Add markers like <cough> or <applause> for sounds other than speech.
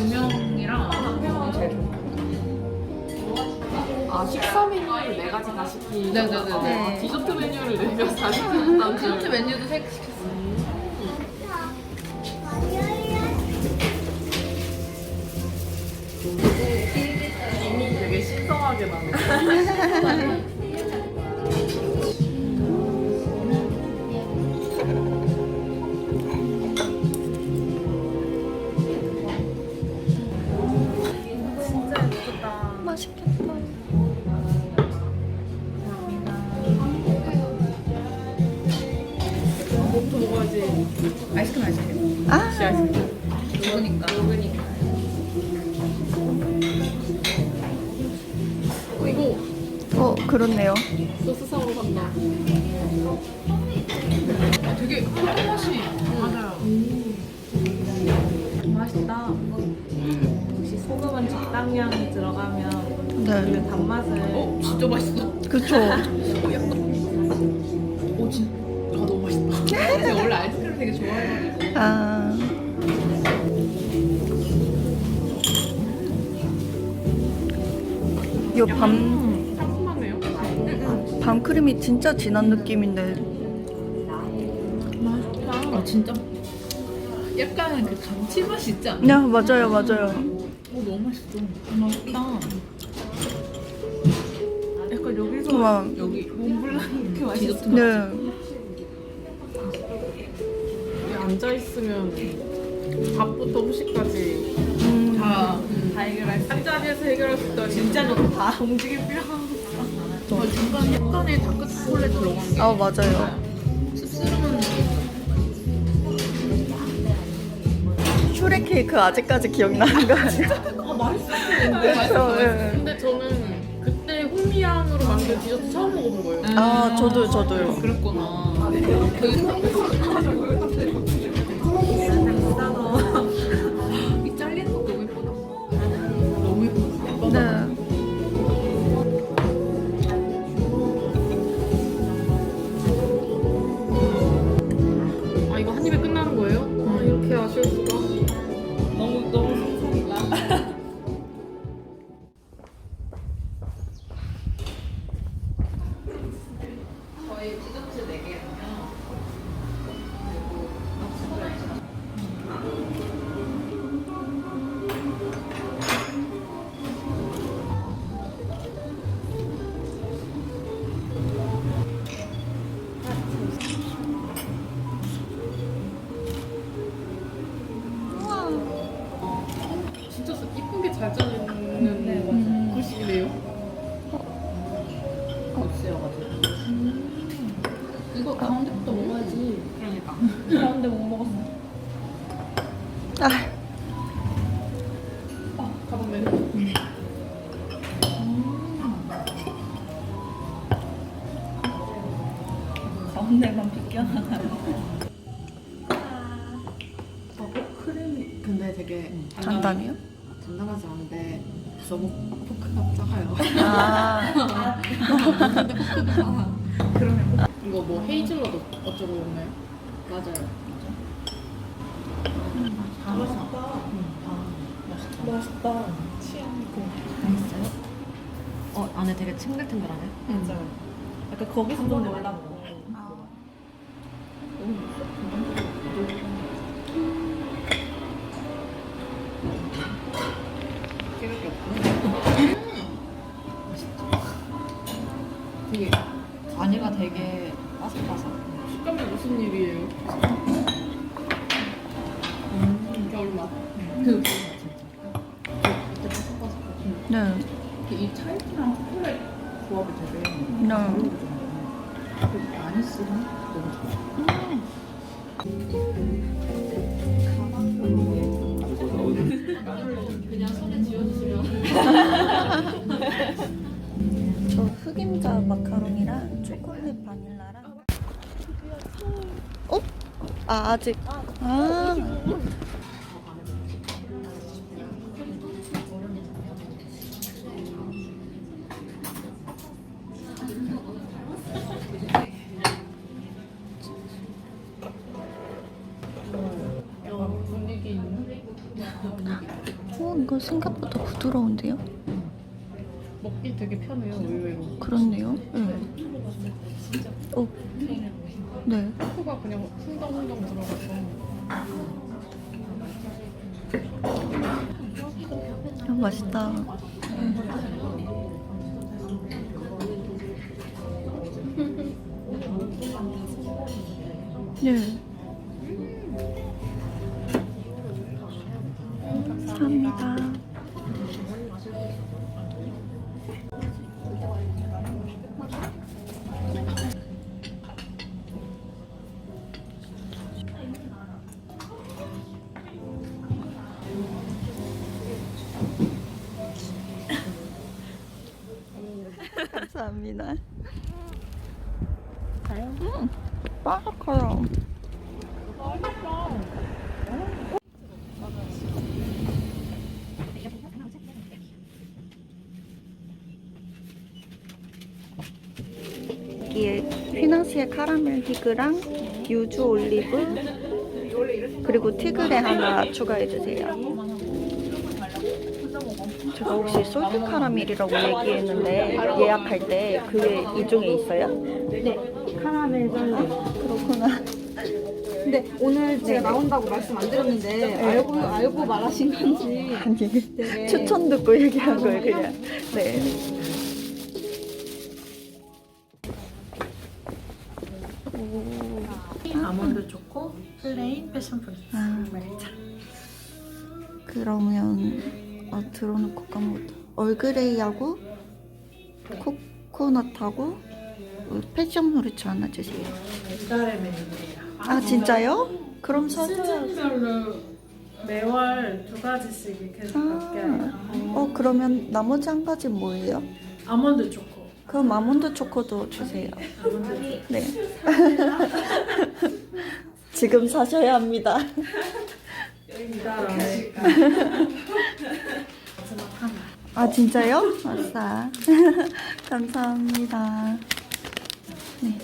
조명이랑 조명이 제일 좋아요. 아 식사 메뉴를 네 가지 다 시키. 네네네네. 아, 디저트 메뉴를 네 가지 다 시킨다는 디저트 메뉴도 세개 시켰어요. 이미 되게 신성하게 나네. 뭐부터 먹어야지. 아이스크림 아이스크림. 아, 아이스크림. 먹으니까. 먹으니까. 어 이거 어, 그렇네요. 소스 사러 간다. 아, 되게 한 맛이 맞아요. 맛있다. 역시 소금은 적당량이 들어가면 네. 우리는 단맛을 어 진짜 맛있어. 그쵸. <laughs> 되게 좋아해가지고. 아. 요 밤, 상큼하네요. 밤크림이 진짜 진한 느낌인데. 아 진짜. 약간 그 감칠맛 있지 않나? 야, 맞아요, 맞아요. 오 너무 맛있어. 맛있다. 약간 여기서 와, 여기 몬블랑 이렇게 맛있어. 맛. 네. 앉아 있으면 밥부터 후식까지 음, 다. 다 해결할 수 한 자리에서 해결할 수 있다. 진짜 좋다. 움직임 필요한 어, 중간에 약간의 다크 초콜릿 들어간 게. 아, 맞아요. 씁쓸한. 슈렉 케이크 아직까지 기억나는 거 아니에요? 아 맛있었는데. 그래서, 예. 근데 저는 그때 호미향으로 만든 디저트 처음 먹어본 거예요. 아, 저도, 저도요. 그랬구나. 그이 저희 디저트 4개였요 진짜 이쁜 게잘 짜는 글씨네요. 없어가지고. 이거 가운데부터 먹어야지. 그러니까. 그런데 못 먹었어. 아, 가방 메뉴. 가운데만 비껴나가요. 어, 크림이 근데 되게 단단해요? 단단하지 않은데 너무 포크가 작아요. 아, <laughs> 이거 뭐 헤이즐넛 어쩌고 있나요? 맞아요. 맛있다. 어 안에 되게 탱글탱글하네. 맞아요. 약간 거기서 좀 놀라고. 되게 안에가 되게 바삭바삭. 식감이 무슨 일이에요? 음, 겨울 맛. 그, 네. 이 찰티랑 초콜릿 조합이 되게 네. 많이 쓰는 너무 좋아. 그냥 손에 쥐어주시면. 저 흑임자 마카롱이랑 초콜릿 바닐라랑. 어? 아, 아직. 아. 이거 생각보다 부드러운데요? 먹기 되게 편해요 의외로. 그렇네요. 네. 어. 네. 코가 그냥 흥덩흥덩 들어가서. 아, 맛있다. 네. 감사합니다. 음, 바삭해요. 여기에 휘낭시에 카라멜 히그랑 유주 올리브 그리고 티그레 하나 추가해 주세요. 제가 혹시 솔트 카라멜이라고 얘기했는데 예약할 때 그게 이 중에 있어요? 네, 카라멜 젤리. 그렇구나. 근데 오늘 제가 나온다고 말씀 안 드렸는데 알고 알고 말하신 건지 아니 되게 추천 듣고 얘기한 거예요 그냥. 네. 아몬드 초코, 플레인, 패션 프루트. 아, 자. 그러면 아 들어놓고 까먹었다. 얼그레이하고 코코넛하고 패션 후르츠 하나 주세요. 아 진짜요? 그럼 사줘요. 시즌별로 매월 두 가지씩 계속 아. 바뀌어요. 어 그러면 나머지 한 가지 뭐예요? 아몬드 초코. 그럼 아몬드 초코도 주세요. 아몬드 초코. 네. <laughs> 지금 사셔야 합니다. 안에 아 진짜요? 아싸. <laughs> 감사합니다. 네.